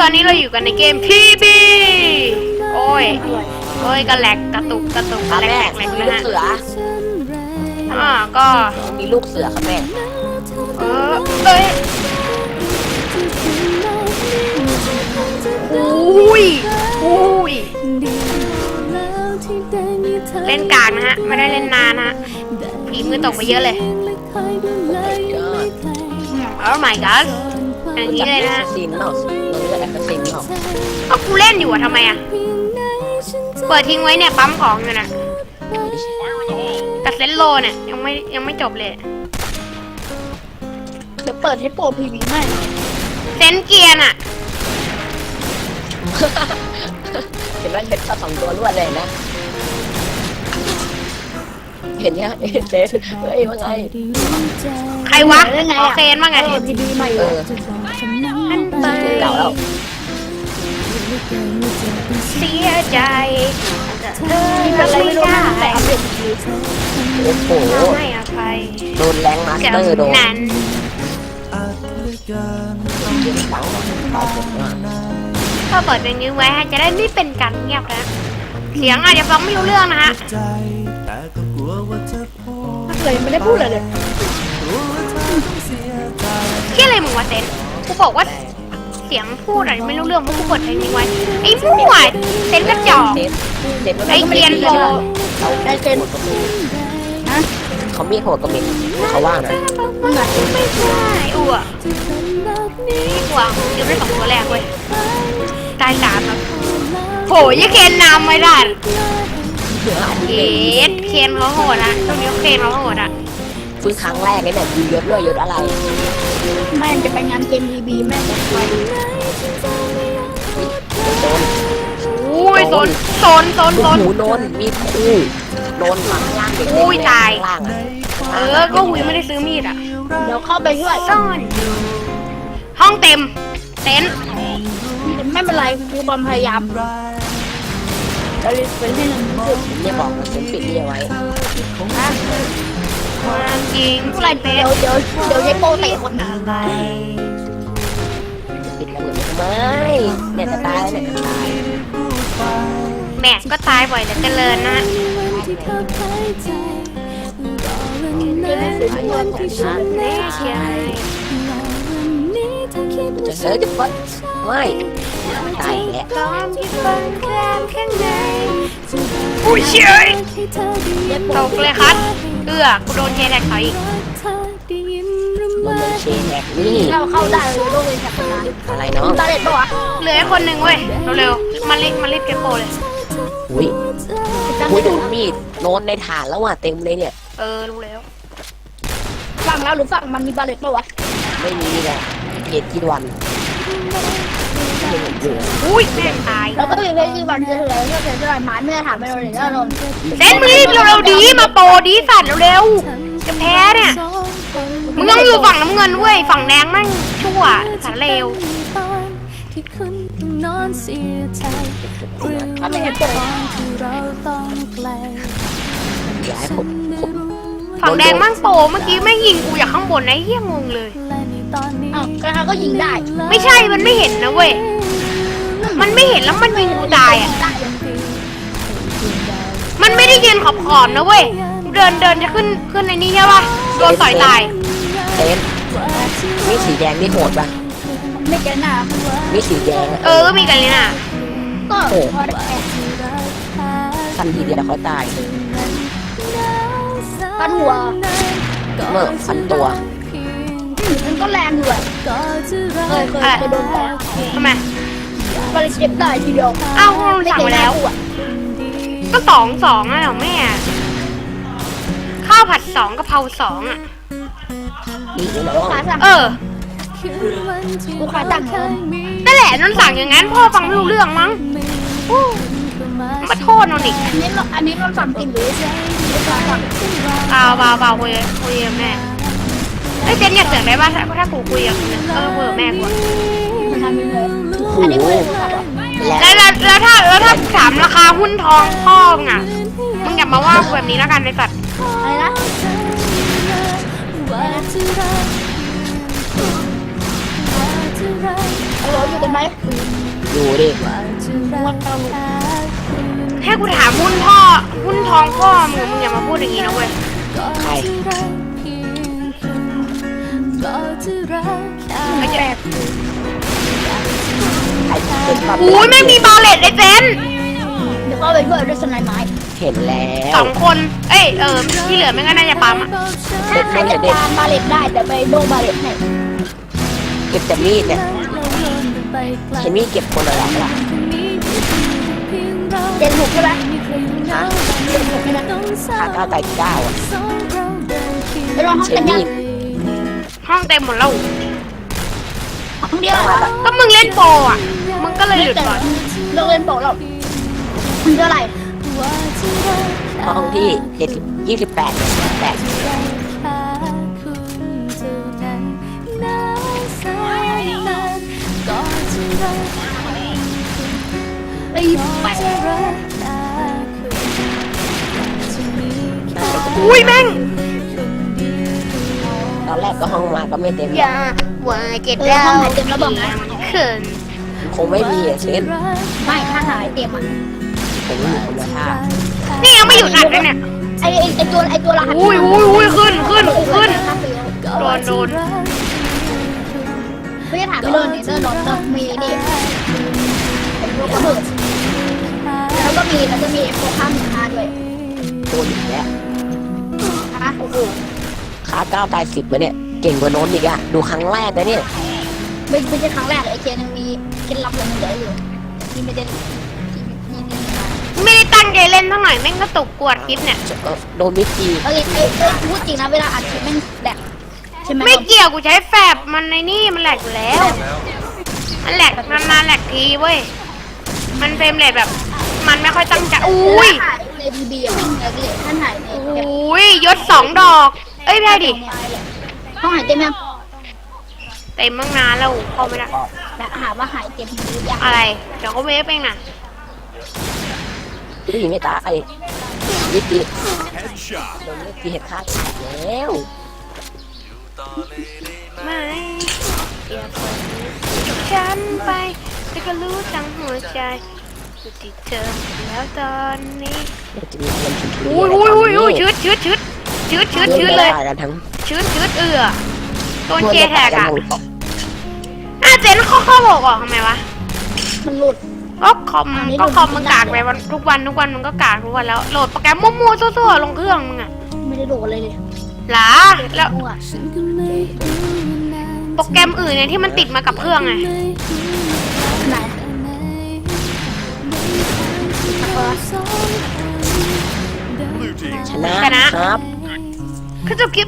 ตอนนี้เราอยู่กันในเกม PB โอ้ย โอ้ยกระแหลกกระตุกกระตุกกระแหลกแหลกแหลกมีนะลูกฮะเสือ อ่าก็ มีลูกเสือครับแม่เออเอ้ยอุ้ยอุ้ยเล่นกลางนะฮะ ไม่ได้เล่นนานนะฮะฝีมือตกไปเยอะเลยโอ้ my god อย่างนี้เลยนะซินเนาะ อยู่อะทำไมอะเปิดทิ้งไว้เนี่ยปั๊มของอยู่นะกับเซนโลเนี่ยยังไม่ยังไม่จบเลยเดี๋ยวเปิดให้โปรพีวีให้เซนเกียร์น่ะเห็นไหมเห็นสองตัวรวดเลยนะ เห็นยังเห็นเดสเฮ้ยว่าไง ใครวะอ๋อเซนว่าไงเออพีบีใหม่เอเลยออันไปเก่าแล้ว เสียใจแต่เธออะไรไม่ไม่รู้ได้โอ้โหให้อภัยโดนแรงมาสกับเตอร์โดนนั้นหลังตาเจ็บมากก็เปิดเพลงนี้ไว้ให้จะได้ไม่เป็นการเงียบนะเสียงอาจจะฟังไม่รู้เรื่องนะฮะใจแต่ก็กลัวว่าจะพูดไม่เคยไม่ได้พูดเลยเลยกลัวว่าเธอต้องเสียใจที่อะไรมึงวะเซนกูบอกว่า เสียงพูดอะไรไม่รู้เรื่องเพราะกูเปิดเพลงนี้ไว้ไอ้มั่วเซนกระจอก เดสเดสไอ้เกรียนโปเขาได้เจนนะเขามีโหดกับมินเขาว่านะมึงอะไม่ใช่อ้วนี่กว่ายังได้สองตัวแรกเว้ยตายสามแล้วโหยงเคนนำไม่ได้เย็ดเคนเขาโหดอะช่วงนี้เคนเขาโหดอะ ฟื้นครั้งแรกเลยเนี่ยยืนยศด้วยยศอะไรแม่งจะไปงานเกมพีบีแม่งจะไปโดนอุ้ยโซนโซนโซนโซนหูโนนมีคู่โดนหลังล่างเด็กอุ้ยตาย ล่างอะเออ ก็หุยไม่ได้ซื้อมีดอะเดี๋ยวเข้าไปช่วยซ่อน ห้องเต็ม เต็นท์ไม่เป็นไรมีความพยายามเราเลยเป็นให้หนึ่งจุดเนี่ยบอกมันเป็นปิดเนี่ยไว้ความ จริงอะไรเดี๋ยวเดี๋ยวเดี๋ยวใช้โปรเตะคนหนึ่งปิดแล้วเนี่ยทำไมเนี่ยจะตายแล้วเนี่ยจะตายแหม่ก็ตายบ่อยแต่เจริญนะเกมนี้เป็นเงินของฉันเล่เชียร์จะเสือจะฟัดไม่ตายแหละตอนที่ฟังแคลมข้างในอุ้ยเชยตกเลยครับ เอื้อกูโดนเจแท็กเขาอีกมันเป็นเชนแหกนี่เข้าเข้าได้เลยโลกเลยจากนานอะไรเนาะตาเด็ดปะวะเหลือไอ้คนหนึ่งเว้ยเร็วๆมารีบมารีบเก็บโปรเลยอุ้ยจังอุ้ยโดนมีดโดนในฐานแล้วอะเต็มเลยเนี่ย เออรู้แล้วฝั่งแล้วหรือฝั่งมันมีบาเลตปะวะไม่มีแหละเกตที่วันไม่เห็น อยู่อุ้ยแม่งตายแล้วก็มีเพลงที่วันจะเหลือก็จะเหลือหมาเมื่อถามไปเราเลยแล้วนนเซนมึงรีบเร็วๆดีมาโปรดีสัตว์เร็วๆจะแพ้เนี่ยมึงต้องอยู่ฝั่งน้ำเงินเว้ยฝั่งแดงแม่งชั่วสารเลวที่คุณต้องนอนเสียใจหรือถ้าไม่ว่าเห็นเปิดตอนที่เราต้องไกลย้ายผมผมฝั่งแดงแม่งโปรเมื่อกี้แม่งยิงกูจากข้างบนนะเฮี้ยงงเลยและในตอนนี้อ้าวก็เขาก็ยิงได้ ไม่ใช่มันไม่เห็นนะเว้ย มันไม่เห็นแล้วมันยิงกูตายอะได้มันไม่ได้ยืนขอบขอบๆนะเว้ย เดินเดินจะขึ้นขึ้นในนี้ใช่ปะโดนต่อยตายเต้นมีสีแดงนี่โหดป่ะไม่เกินหน้ามีสีแดงอะเออก็มีกันเลยน่ะก็พอได้แค่ทันทีเดียวเขาตายฟันหัวเมื่อฟันตัวมันก็แรงอยู่อะก็จะรักเคยเคยเคยโดนแตะทำไม บาเลตเจ็บได้ทีเดียวอ้าวเราสั่งไปแล้วก็สองสองอะเหรอแม่ ข้าวผัดสองกะเพราสองอะนี่เดี๋ยวเราขาสั่งเออคือวันที่ลูกค้าสั่งเคยมีนั่นแหละนนสั่งอย่างนั้น พ่อฟังไม่รู้เรื่องมั้งอู้มาโทษนนอีกอันนี้เราอันนี้เราสั่งกินหรือลูกค้าสั่งเปล่าเปล่าเปล่าคุยคุยกับแม่ไอ้ยเจนอย่าเสียงได้ป่ะถ้าถ้ากูคุยกับเออคุยกับแม่กูอะ มันทำยังไงโอ้โห อันนี้คือสั่งแล้วแล้วแล้วแล้วถ้าแล้วถ้าถามราคาหุ้นทองพ่อมึงอะมึงอย่ามาว่ากูแบบนี้แล้วกันไอ้สัตว์อะไรนะว่าจะรักว่าจะรักอะไรเราอยู่กันไหมอยู่ดิวันเราให้กูถามหุ้นพ่อหุ้นทองพ่อมึงมึงอย่ามาพูดอย่างนี้นะเว้ยใครไม่ใช่ใครเป็นความ อุ้ยไม่มีบาเลตไอ้เจนเดี๋ยวก็ไปช่วยด้วยสไนไม้เห็นแล้สวองคน เอ้ยเออที่เหลือไม่ก็น่าจะปั๊มอะถ้าใครจะตามบาเลตได้แต่ไปโดนบาเลตให้เก็บแต่มีดเนี่ยเห็นมีดเก็บคนละหลังละเจนหกใช่ไหมฮะเจนหกใช่ไหมขาก้าวไก่เก้าอะไปลองห้องใช้กันยัมีงดห้องเต็มหมดแล้ว ห้องเดียวเหรอก็มึงเล่นโปรอะ มึงก็เลยหลุดแต่ก่อนเลิกเล่นโปะแล้วมันเท่าไหร่ห้องที่เจ็ดสิบยี่สิบแปดแปดไอ้แปดอุ้ยแม่ง ตอนแรกก็ห้องมาก็ไม่เต็มหรออกย่าว่าเจ็ดเออดาห้องวไหนเต็มแล้วบอกนะ เขินคงไม่มีอะเช่นไม่ถ้าหายเต็มอะผมไม่มีคนมาท่านี่ยังไม่หยุดอัดเลยเนี่ย ไอ้ไอ้ไอ้ตัวไอ้ตัวรหัสอุ้ยอุ้ยอุ้ยขึ้นขึ้นขึ้น โดนโดนไม่ได้ถามไม่เลินนี่เลินหรอกเลินมีนี่เป็นลูกระเบิดแล้วก็มีแล้วก็มีโปรข้ามคาด้วยโดนอีกแล้วฮะโอ้โห ขาเก้าตายสิบมาเนี่ย เก่งกว่าโน้นอีกอะดูครั้งแรกนะเนี่ย ไม่ไม่ใช่ครั้งแรกไอ้เจนยังมีเคล็ดลับยังเหลืออยู่ที่ไม่ได้ที่นี่นี่มาไม่ได้ตั้งใจเล่นเท่าไหร่แม่งก็ตกกวดคลิปเนี่ยก็โดนมิดจีเอ้ยไอ้เอ้ยพูดจริงนะเวลาอัดคลิปแม่งแดกใช่ไหมไม่เกี่ยวกูใช้แฟบมันในนี่มันแหลกอยู่แล้ว มันแหลกนานๆแหลกทีเว้ย มันเฟรมเรทแบบ มันไม่ค่อยตั้งใจ อุ้ยในบีบีอะแม่งแดกเลยท่านหายในแบบอุ้ยยศสองดอกเอ้ยไม่ใช่ดิห้องหายเต็มยังเต็มตั้งนานแล้วเข้าไม่ได้แบบหาว่าหายเต็มหรือยังอะไร เดี๋ยวเขาเวฟเองนะพี่ไม่ตายมิดจีโดนมิดจีเห็นค่าขาดแล้วไม่อย่าปล่อยมือฉันไปแต่ก็รู้ทั้งหัวใจอยู่ที่เธอแล้วตอนนี้เดี๋ยวจะมีคนชุดอุ้ยอุ้ยอุ้ยอุ้ยชืดชืดชืด ชืดชืดชืดเลยกันทั้งชืดชืดเอือโดนเจแทกกัอะทั้งอะเจนเข้อเข้อบอกออกทำไมวะมันหลุดก็คอมอันนี้ก็คอมโหลดมันไม่ได้กากไปวันทุกวันทุกวันมันก็กากทุกวันแล้วโหลดโปรแกรมมั่วๆซั่วๆลงเครื่องมึงอะไม่ได้โหลดเลยเลยหรอแล้วมั่วโปรแกรมอื่นเนี่ยที่มันติดมากับเครื่องไงไหนเออชนะครับ คือจบคลิป